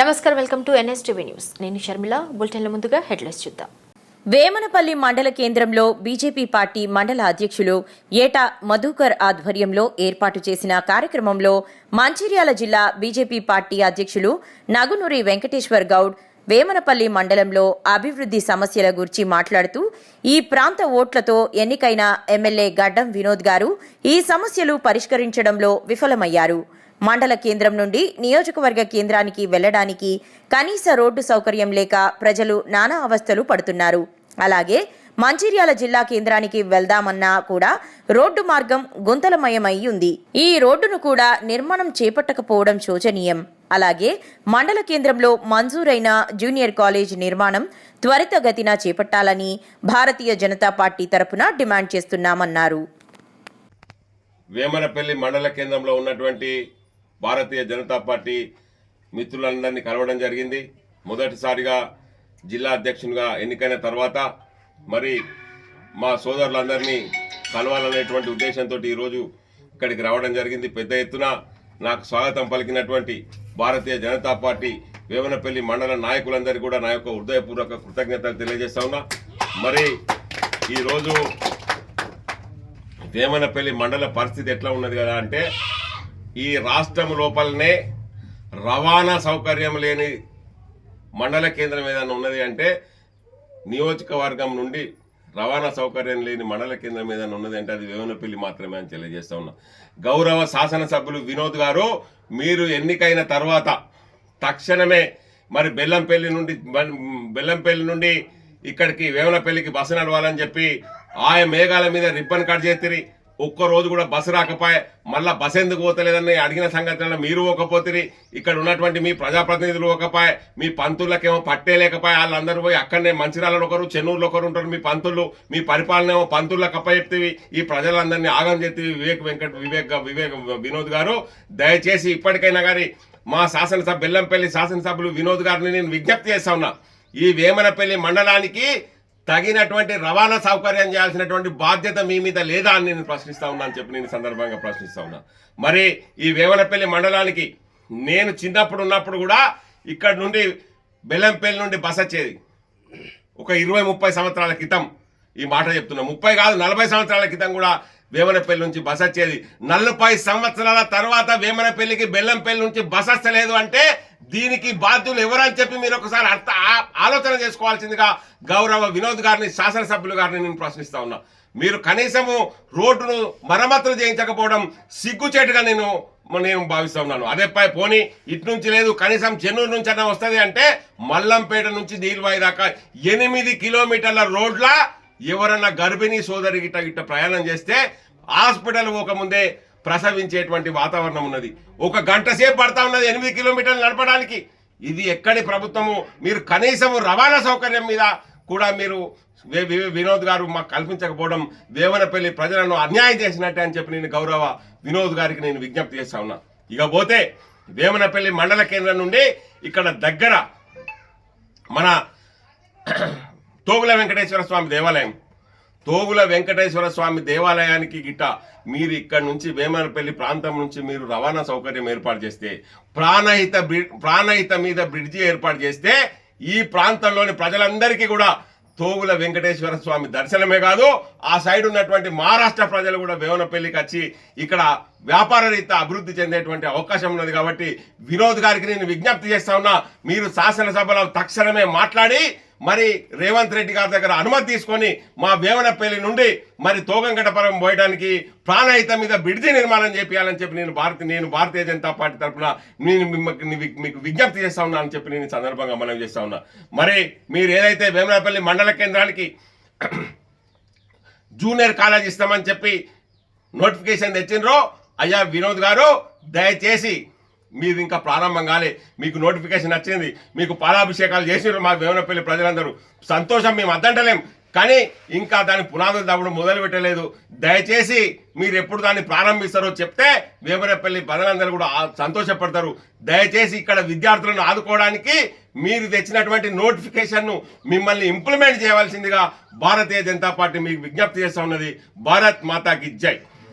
నమస్కారం welcome to NSTV news. నేను షర్మిల. బులెటిన్ల ముందుగా హెడ్లైన్స్ చూద్దాం. వేమనపల్లి మండల కేంద్రంలో బీజేపీ పార్టీ మండల అధ్యక్షులు ఏటా మధుకర్ ఆధ్వర్యంలో ఏర్పాటు చేసిన కార్యక్రమంలో మంచిర్యాల జిల్లా బీజేపీ పార్టీ అధ్యక్షులు నగునూరి వెంకటేశ్వర్ గౌడ్ వేమనపల్లి మండలంలో అభివృద్ధి సమస్యల గురించి మాట్లాడుతూ ఈ ప్రాంత ఓట్లతో ఎన్నికైన ఎమ్మెల్యే గడ్డం వినోద్ గారు ఈ సమస్యలు పరిష్కరించడంలో విఫలమయ్యారు. మండల కేంద్రం నుండి నియోజకవర్గ కేంద్రానికి వెళ్ళడానికి కనీస రోడ్డు సౌకర్యం లేక ప్రజలు నానా అవస్థలు పడుతున్నారు. అలాగే మంచిర్యాల జిల్లా కేంద్రానికి వెళ్దామన్నా కూడా రోడ్డు మార్గం గుంతలమయమై ఉంది. ఈ రోడ్డును కూడా నిర్మాణం చేపట్టకపోవడం శోచనీయం. అలాగే మండల కేంద్రంలో మంజూరైన జూనియర్ కాలేజ్ నిర్మాణం త్వరితగతిన చేపట్టాలని భారతీయ జనతా పార్టీ తరపున డిమాండ్ చేస్తున్నామన్నారు. వేమనపల్లి మండల కేంద్రంలో ఉన్నటువంటి భారతీయ జనతా పార్టీ మిత్రులందరినీ కలవడం జరిగింది. మొదటిసారిగా జిల్లా అధ్యక్షునిగా ఎన్నికైన తర్వాత మరి మా సోదరులందరినీ కలవాలనేటువంటి ఉద్దేశంతో ఈరోజు ఇక్కడికి రావడం జరిగింది. పెద్ద ఎత్తున నాకు స్వాగతం పలికినటువంటి భారతీయ జనతా పార్టీ వేమనపల్లి మండల నాయకులందరికీ కూడా నా యొక్క హృదయపూర్వక కృతజ్ఞతలు తెలియజేస్తా ఉన్నా. మరి ఈరోజు వేమనపల్లి మండల పరిస్థితి ఎట్లా ఉన్నది కదా అంటే ఈ రాష్ట్రం లోపలనే రవాణా సౌకర్యం లేని మండల కేంద్రం ఏదైనా ఉన్నది అంటే నియోజకవర్గం నుండి రవాణా సౌకర్యం లేని మండల కేంద్రం ఏదైనా ఉన్నది అంటే అది వేమనపల్లి మాత్రమే అని తెలియజేస్తా ఉన్నా. గౌరవ శాసనసభ్యులు వినోద్ గారు మీరు ఎన్నికైన తర్వాత తక్షణమే మరి బెల్లంపల్లి నుండి బెల్లంపల్లి నుండి ఇక్కడికి వేమనపల్లికి బస్సు నడవాలని చెప్పి ఆయా మేఘాల మీద రిబ్బన్ కట్ చేతిరి. ఒక్క రోజు కూడా బస్సు రాకపోయే మళ్ళా బస్సు ఎందుకు పోతలేదని అడిగిన సంగతులను మీరు ఒకపోతిరి ఇక్కడ ఉన్నటువంటి మీ ప్రజాప్రతినిధులు ఒకపాయ మీ పంతులకేమో పట్టేయలేకపోయే వాళ్ళందరూ పోయి అక్కడనే మంచిర్యాలలో ఒకరు చెన్నూరులో ఒకరు ఉంటారు మీ పంతులు మీ పరిపాలన ఏమో పంతులకు అప్పచెప్తివి. ఈ ప్రజలందరినీ ఆగం చేతివి వివేక్ వెంకట వివేక్ వివేక్ వినోద్ గారు. దయచేసి ఇప్పటికైనా కానీ మా శాసనసభ బెల్లంపల్లి శాసనసభ్యులు వినోద్ గారిని నేను విజ్ఞప్తి చేస్తా ఉన్నా. ఈ వేమనపల్లి మండలానికి తగినటువంటి రవాణా సౌకర్యం చేయాల్సినటువంటి బాధ్యత మీ మీద లేదా అని నేను ప్రశ్నిస్తా ఉన్నా అని చెప్పి నేను సందర్భంగా ప్రశ్నిస్తా ఉన్నా. మరి ఈ వేమనపల్లి మండలానికి నేను చిన్నప్పుడు ఉన్నప్పుడు కూడా ఇక్కడ నుండి బెల్లంపల్లి నుండి బస్ వచ్చేది. ఒక ఇరవై ముప్పై సంవత్సరాల క్రితం ఈ మాట చెప్తున్నా. ముప్పై కాదు నలభై సంవత్సరాల క్రితం కూడా వేమనపల్లి నుంచి బస్ వచ్చేది. నలభై సంవత్సరాల తర్వాత వేమనపల్లికి బెల్లంపల్లి నుంచి బస్ వస్తలేదు అంటే దీనికి బాధ్యులు ఎవరని చెప్పి మీరు ఒకసారి అర్థ ఆలోచన చేసుకోవాల్సిందిగా గౌరవ వినోద్ గారిని శాసనసభ్యులు గారిని నేను ప్రశ్నిస్తా ఉన్నా. మీరు కనీసము రోడ్డును మరమ్మతులు చేయించకపోవడం సిగ్గుచేటుగా నేను నేను భావిస్తా ఉన్నాను. అదే పై పోనీ ఇటు నుంచి లేదు కనీసం చెన్నూరు నుంచి అన్న వస్తుంది అంటే మల్లంపేట నుంచి నీల్వాయి దాకా ఎనిమిది కిలోమీటర్ల రోడ్ల ఎవరన్నా గర్భిణీ సోదరి గిట్ట గిట్ట ప్రయాణం చేస్తే హాస్పిటల్ పోకముందే ప్రసవించేటువంటి వాతావరణం ఉన్నది. ఒక గంట సేపు పడతా ఉన్నది ఎనిమిది కిలోమీటర్లు నడపడానికి. ఇది ఎక్కడి ప్రభుత్వము? మీరు కనీసము రవాణా సౌకర్యం మీద కూడా మీరు వినోద్ గారు మాకు కల్పించకపోవడం వేవనపల్లి ప్రజలను అన్యాయం చేసినట్టే అని చెప్పి నేను గౌరవ వినోద్ గారికి నేను విజ్ఞప్తి చేస్తా ఉన్నా. ఇకపోతే దేవనపల్లి వేమనపల్లి మండల కేంద్రం నుండి ఇక్కడ దగ్గర మన తోగుల వెంకటేశ్వర స్వామి దేవాలయం తోగుల వెంకటేశ్వర స్వామి దేవాలయానికి గిట్ట మీరు ఇక్కడ నుంచి వేమనపల్లి ప్రాంతం నుంచి మీరు రవాణా సౌకర్యం ఏర్పాటు చేస్తే ప్రాణహిత బ్రి- ప్రాణహిత మీద బ్రిడ్జి ఏర్పాటు చేస్తే ఈ ప్రాంతంలోని ప్రజలందరికీ కూడా తోగుల వెంకటేశ్వర స్వామి దర్శనమే కాదు ఆ సైడ్ ఉన్నటువంటి మహారాష్ట్ర ప్రజలు కూడా వేమనపల్లికి వచ్చి ఇక్కడ వ్యాపార రీత్యా అభివృద్ధి చెందేటువంటి అవకాశం ఉన్నది కాబట్టి వినోద్ గారికి నేను విజ్ఞప్తి చేస్తా ఉన్నా మీరు శాసనసభలో తక్షణమే మాట్లాడి మరి రేవంత్ రెడ్డి గారి దగ్గర అనుమతి తీసుకొని మా వేమనపల్లి నుండి మరి తోగంగటపురం పోయడానికి ప్రాణహిత మీద బిడిది నిర్మాణం చేపించాలని చెప్పి నేను భారత నేను భారతీయ జనతా పార్టీ తరఫున నేను మిమ్మల్ని మీకు విజ్ఞప్తి చేస్తా ఉన్నా అని చెప్పి నేను సందర్భంగా మనం చేస్తా ఉన్నా. మరి మీరు ఏదైతే వేమనపల్లి మండల కేంద్రానికి జూనియర్ కాలేజ్ ఇస్తామని చెప్పి నోటిఫికేషన్ తెచ్చిండ్రో అయ్యా వినోద్ గారు దయచేసి మీది ఇంకా ప్రారంభం కాలే. మీకు నోటిఫికేషన్ వచ్చింది మీకు పాలాభిషేకాలు చేసినారు మా వేమనపల్లి ప్రజలందరూ. సంతోషం మేము అద్దంటలేం. కానీ ఇంకా దాని పునాదులు తవ్వడం మొదలు పెట్టలేదు. దయచేసి మీరు ఎప్పుడు దాన్ని ప్రారంభిస్తారో చెప్తే వేమరపల్లి ప్రజలందరూ కూడా సంతోషపడతారు. దయచేసి ఇక్కడ విద్యార్థులను ఆదుకోవడానికి మీరు తెచ్చినటువంటి నోటిఫికేషన్ను మిమ్మల్ని ఇంప్లిమెంట్ చేయవలసిందిగా భారతీయ జనతా పార్టీ మీకు విజ్ఞప్తి చేస్తా ఉన్నది. భారత్ మాతాకి జై.